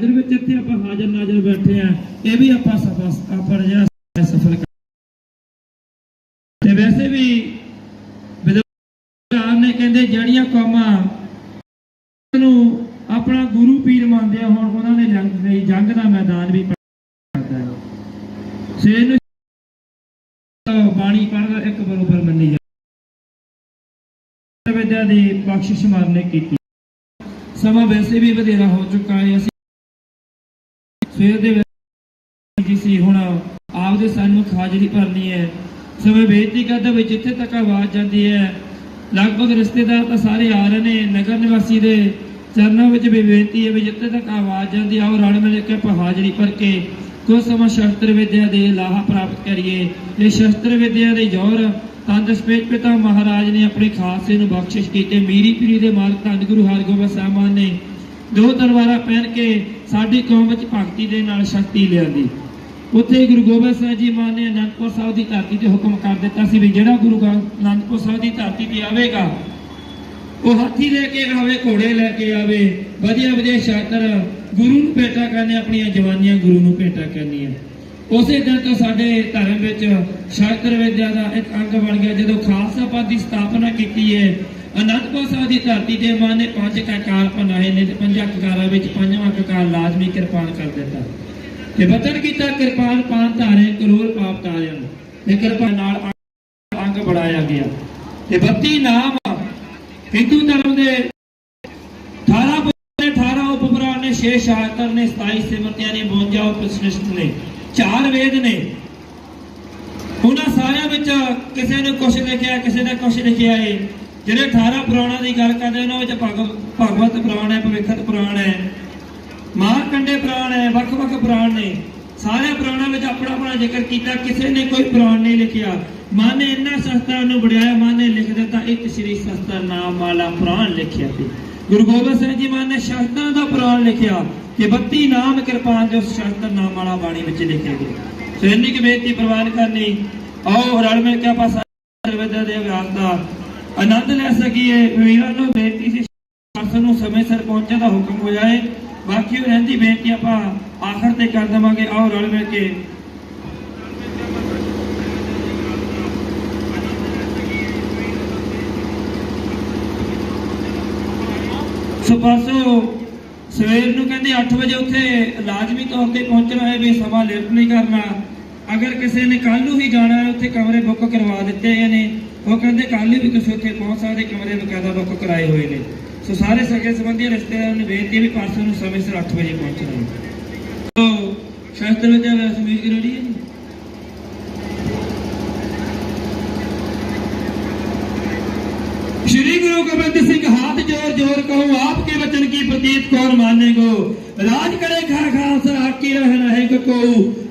ਹਾਜ਼ਰ ਵਿੱਚ ਇੱਥੇ ਆਪਾਂ ਹਾਜ਼ਰ ਨਾਜ਼ਰ ਬੈਠੇ ਆ। ਇਹ ਵੀ ਆਪਾਂ ਸਫਲ ਆਪਾਂ ਜਿਹੜਾ ਸਫਲ ਤੇ ਵੈਸੇ ਵੀ ਵਿਦਵਾਨ ਨੇ ਕਹਿੰਦੇ ਜਿਹੜੀਆਂ ਕੌਮਾਂ ਨੂੰ ਆਪਣਾ ਗੁਰੂ ਪੀਰ ਮੰਨਦੇ ਆ, ਹੁਣ ਉਹਨਾਂ ਨੇ ਜੰਗ ਲਈ ਜੰਗ ਦਾ ਮੈਦਾਨ ਵੀ ਕਰਦਾ ਹੈ ਸੇਨ ਨੂੰ ਬਾਣੀ ਪੜ੍ਹਦਾ ਇੱਕ ਬਰੋਬਰ ਮੰਨੀ ਜਾਂਦੀ ਵਿਦਿਆ ਦੀ ਬਖਸ਼ਿਸ਼ ਮਾਰਨੇ ਕੀਤੀ। ਸਮਾਂ ਵੈਸੇ ਵੀ ਵਧੇਰਾ ਹੋ ਚੁੱਕਾ ਹੈ। ਅਸੀਂ ਸਵੇਰ ਦੇ ਜੀ ਸੀ, ਹੁਣ ਆਪਦੇ ਸਨਮੁਖ ਹਾਜ਼ਰੀ ਭਰਨੀ ਹੈ। ਸਮਾਂ ਬੇਨਤੀ ਕਰਦਾ ਵੀ ਜਿੱਥੇ ਤੱਕ ਆਵਾਜ਼ ਜਾਂਦੀ ਹੈ, ਲਗਭਗ ਰਿਸ਼ਤੇਦਾਰ ਤਾਂ ਸਾਰੇ ਆ ਰਹੇ ਨੇ, ਨਗਰ ਨਿਵਾਸੀ ਦੇ ਚਰਨਾਂ ਵਿੱਚ ਵੀ ਬੇਨਤੀ ਹੈ ਵੀ ਜਿੱਥੇ ਤੱਕ ਆਵਾਜ਼ ਜਾਂਦੀ ਆਓ ਰਲ ਮਿਲ ਕੇ ਹਾਜ਼ਰੀ ਭਰ ਕੇ ਕੁਝ ਸਮਾਂ ਸ਼ਸਤਰ ਵਿਦਿਆ ਦੇ ਲਾਹਾ ਪ੍ਰਾਪਤ ਕਰੀਏ। ਇਹ ਸ਼ਸਤਰ ਵਿਦਿਆ ਦੇ ਜੋਰ ਤੰਦਸਪੇਟ ਪਿਤਾ ਮਹਾਰਾਜ ਨੇ ਆਪਣੇ ਖਾਲਸੇ ਨੂੰ ਬਖਸ਼ਿਸ਼ ਕੀਤੇ। ਮੀਰੀ ਪੀਰੀ ਦੇ ਮਾਲਕ ਧੰਨ ਗੁਰੂ ਹਰਗੋਬਿੰਦ ਸਾਹਿਬ ਨੇ ਦੋ ਤਲਵਾਰਾਂ ਪਹਿਨ ਕੇ ਸਾਡੀ ਕੌਮ ਵਿੱਚ ਭਗਤੀ ਦੇ ਨਾਲ ਸ਼ਕਤੀ ਲਿਆਂਦੀ। ਉੱਥੇ ਗੁਰੂ ਗੋਬਿੰਦ ਸਿੰਘ ਜੀ ਮਾਨ ਨੇ ਅਨੰਦਪੁਰ ਸਾਹਿਬ ਦੀ ਧਰਤੀ ਤੇ ਹੁਕਮ ਕਰ ਦਿੱਤਾ ਸੀ ਵੀ ਜਿਹੜਾ ਗੁਰੂ ਗ੍ਰੰਥ ਅਨੰਦਪੁਰ ਸਾਹਿਬ ਦੀ ਧਰਤੀ ਤੇ ਆਵੇਗਾ, ਉਹ ਹਾਥੀ ਲੈ ਕੇ ਆਵੇ, ਘੋੜੇ ਲੈ ਕੇ ਆਵੇ ਵਧੀਆ ਵਧੀਆ ਸ਼ਾਤਰ ਗੁਰੂ ਨੂੰ ਭੇਟਾ ਕਰਨੇ, ਆਪਣੀਆਂ ਜਵਾਨੀਆਂ ਗੁਰੂ ਨੂੰ ਭੇਟਾ ਕਰਨੀਆਂ। ਉਸੇ ਦਿਨ ਤੋਂ ਸਾਡੇ ਧਰਮ ਵਿੱਚ ਸ਼ਾਸਤਰ ਵਿਦਿਆ ਦਾ ਇੱਕ ਅੰਗ ਬਣ ਗਿਆ, ਜਦੋਂ ਖਾਲਸਾ ਪੰਥ ਦੀ ਸਥਾਪਨਾ ਕੀਤੀ ਹੈ। ਅਨੰਦਪੁਰ ਸਾਹਿਬ ਦੀ ਧਰਤੀ ਤੇ ਮਾਂ ਨੇ ਪੰਜ ਕਕਾਰ ਬਣਾਏ ਨੇ ਤੇ ਪੰਜਾਂ ਕਕਾਰਾਂ ਵਿੱਚ ਪੰਜਵਾਂ ਕਕਾਰ ਲਾਜ਼ਮੀ ਕਿਰਪਾਨ ਕਰ ਦਿੱਤਾ। ਤੇ ਬਚਨ ਕੀਤਾ, ਕਿਰਪਾਨ ਪਾਨ ਧਾਰੇ ਕਰੋੜ ਪਾਪ ਤਾਰਿਆਂ ਤੇ ਕਿਰਪਾ ਨਾਲ ਅੰਗ ਬਣਾਇਆ ਗਿਆ। ਤੇ 32 ਨਾਮ ਹਿੰਦੂ ਧਰਮ ਦੇ 18 ਪੁੱਤਰ 18 ਉਪਪੁਰਾਣ ਨੇ 6 ਸ਼ਾਸਤਰ ਨੇ 27 ਸਿਮਰਤੀਆਂ ਨੇ 52 ਉਪਨਿਸ਼ਦ ਨੇ। ਚਾਰ ਵੇਦ ਨੇ। ਉਹਨਾਂ ਸਾਰਿਆਂ ਵਿੱਚ ਕਿਸੇ ਨੇ ਕੁਝ ਲਿਖਿਆ, ਕਿਸੇ ਨੇ ਕੁਝ ਲਿਖਿਆ ਏ। ਜਿਹੜੇ 18 ਪੁਰਾਣਾਂ ਦੀ ਗੱਲ ਕਰਦੇ, ਉਹਨਾਂ ਵਿੱਚ ਭਗਵਤ ਪੁਰਾਣ ਹੈ ਭਵਿੱਖਤ ਪੁਰਾਣ ਹੈ। ਮਹਾਕੰਡੇ ਪੁਰਾਣ ਹੈ, ਵੱਖ-ਵੱਖ ਪੁਰਾਣ ਨੇ। ਸਾਰੇ ਪੁਰਾਣਾਂ ਵਿੱਚ ਆਪਣਾ ਆਪਣਾ ਜ਼ਿਕਰ ਕੀਤਾ, ਕਿਸੇ ਨੇ ਕੋਈ ਪੁਰਾਣ ਨਹੀਂ ਲਿਖਿਆ। ਮਨ ਨੇ ਇੰਨਾ ਸ਼ਸਤਰਾਂ ਨੂੰ ਵਡਿਆਇਆ ਮਨ ਨੇ ਲਿਖ ਦਿੱਤਾ, ਇੱਕ ਸ੍ਰੀ ਸ਼ਸਤਰ ਨਾਮ ਵਾਲਾ ਪੁਰਾਣ ਲਿਖਿਆ ਸੀ। ਗੁਰੂ ਗੋਬਿੰਦ ਸਿੰਘ ਜੀ ਮਾਂ ਨੇ ਸ਼ਸਤਰਾਂ ਦਾ ਪੁਰਾਣ ਲਿਖਿਆ। ਕਿ 32 ਨਾਮ ਕਿਰਪਾਨ ਜੋ ਸ਼ਸਤਰ ਨਾਮ ਵਾਲਾ ਬਾਣੀ ਵਿੱਚ ਲਿਖੇ ਗਏ ਸੋ ਇੰਨੀ ਕੁ ਬੇਨਤੀ ਪ੍ਰਵਾਨ ਕਰਨੀ, ਆਓ ਰਲ ਮਿਲ ਕੇ ਆਪਾਂ ਸਾਰੇ ਦੇ ਅਭਿਆਸ ਦਾ ਆਨੰਦ ਲੈ ਸਕੀਏ। ਵੀਰਾਂ ਨੂੰ ਬੇਨਤੀ ਸੀ ਪਰਸਨ ਨੂੰ ਸਮੇਂ ਸਿਰ ਪਹੁੰਚਣ ਦਾ ਹੁਕਮ ਹੋ ਜਾਏ। ਬਾਕੀ ਰਹਿੰਦੀ ਬੇਨਤੀ ਆਪਾਂ ਆਖਰ ਤੇ ਕਰ ਦੇਵਾਂਗੇ। ਆਓ ਰਲ ਮਿਲ ਕੇ। ਸੋ ਪਰਸੋਂ ਸਵੇਰ ਨੂੰ ਕਹਿੰਦੇ 8 ਵਜੇ ਉੱਥੇ ਲਾਜ਼ਮੀ ਤੌਰ ਤੇ ਪਹੁੰਚਣਾ ਹੈ ਵੀ ਸਮਾਂ ਲੇਟ ਨਹੀਂ ਕਰਨਾ। ਅਗਰ ਕਿਸੇ ਨੇ ਕੱਲ ਨੂੰ ਹੀ ਜਾਣਾ ਹੈ, ਉੱਥੇ ਕਮਰੇ ਬੁੱਕ ਕਰਵਾ ਦਿੱਤੇ ਗਏ ਨੇ। ਉਹ ਕਹਿੰਦੇ ਕੱਲ ਨੂੰ ਵੀ ਤੁਸੀਂ ਉੱਥੇ ਪਹੁੰਚ ਸਕਦੇ, ਕਮਰੇ ਬਕਾਇਦਾ ਬੁੱਕ ਕਰਾਏ ਹੋਏ ਨੇ। ਸੋ ਸਾਰੇ ਸਕੇ ਸੰਬੰਧੀ ਰਿਸ਼ਤੇਦਾਰਾਂ ਨੂੰ ਬੇਨਤੀ ਵੀ ਪਰਸੋਂ ਨੂੰ ਸਮੇਂ ਸਿਰ 8 ਵਜੇ ਪਹੁੰਚਣਾ। ਹੈ ਸੋ ਸ਼ਾਸਤਰ ਵਿਦਿਆ ਦਾ ਸਮੀਰ ਹੈ श्री गुरु गोविंद सिंह हाथ जोर जोर कहो आपके वचन की प्रतीत कौन माने गो राज करे खा खा सर आपकी रहना है को को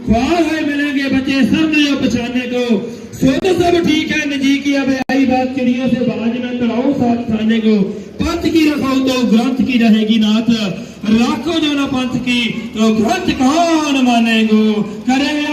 ख्वार है मिलेंगे बच्चे सब नहीं पछाने को सो तो सब ठीक है नजी की अब आई बात चिड़ियों से बाज में तड़ाओ साथ खाने को पंथ की रखाओ तो ग्रंथ की रहेगी नाथ राखो जो ना पंथ की तो ग्रंथ कौन मानेगो करे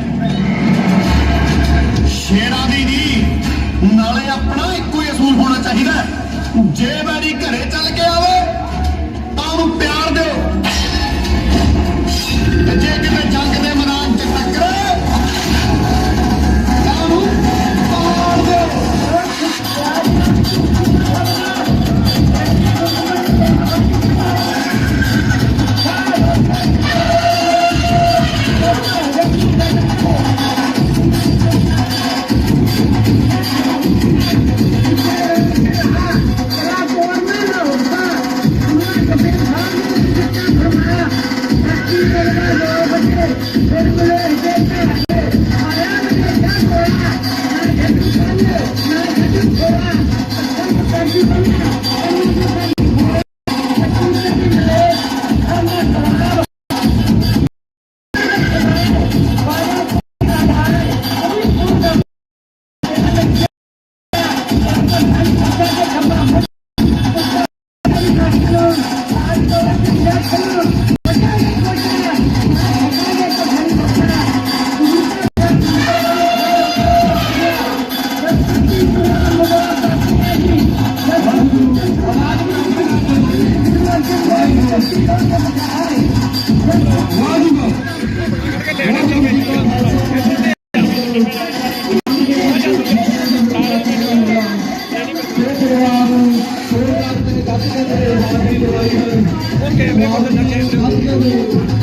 ਹੁੰਦੀ people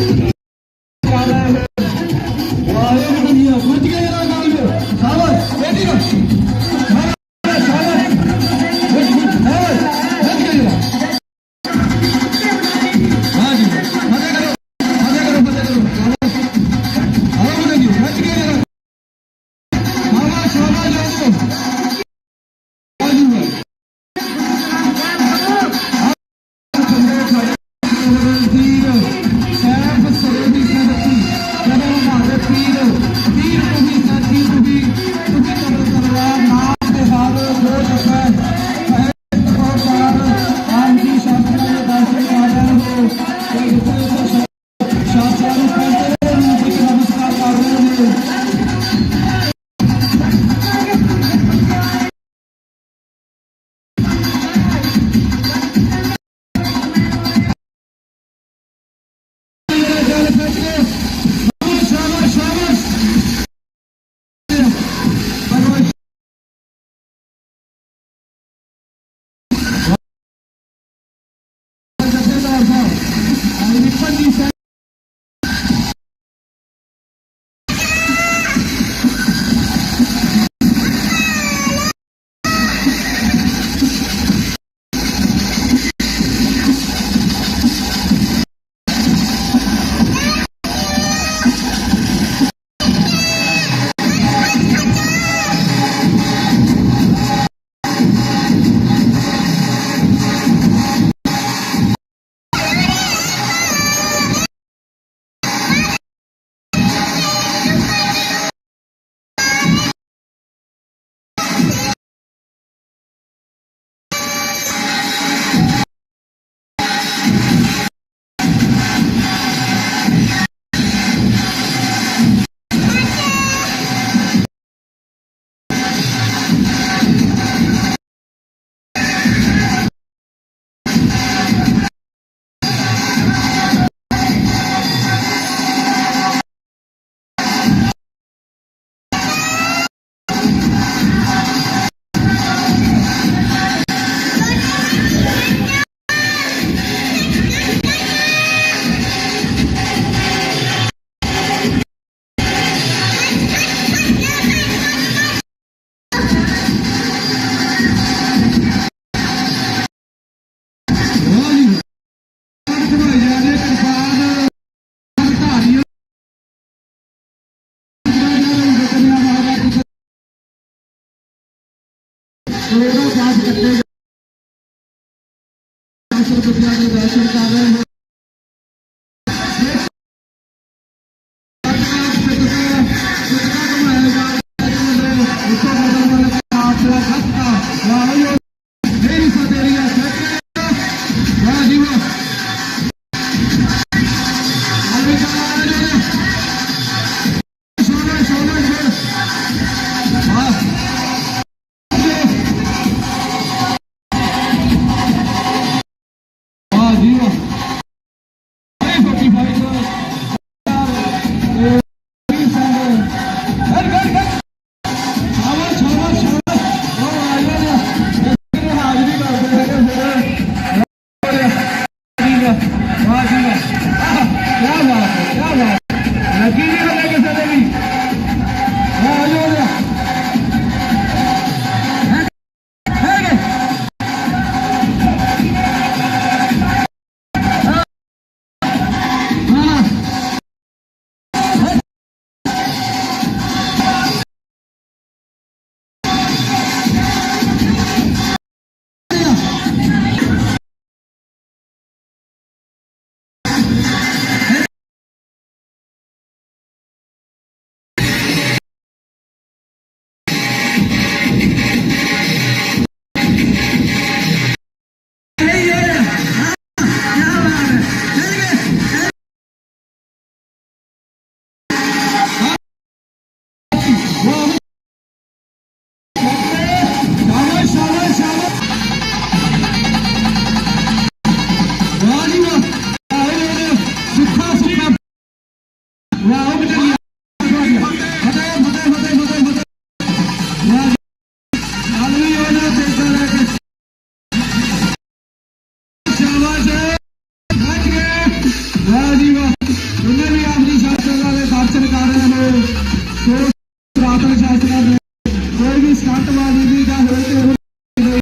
ਕਰੋੜਾਂ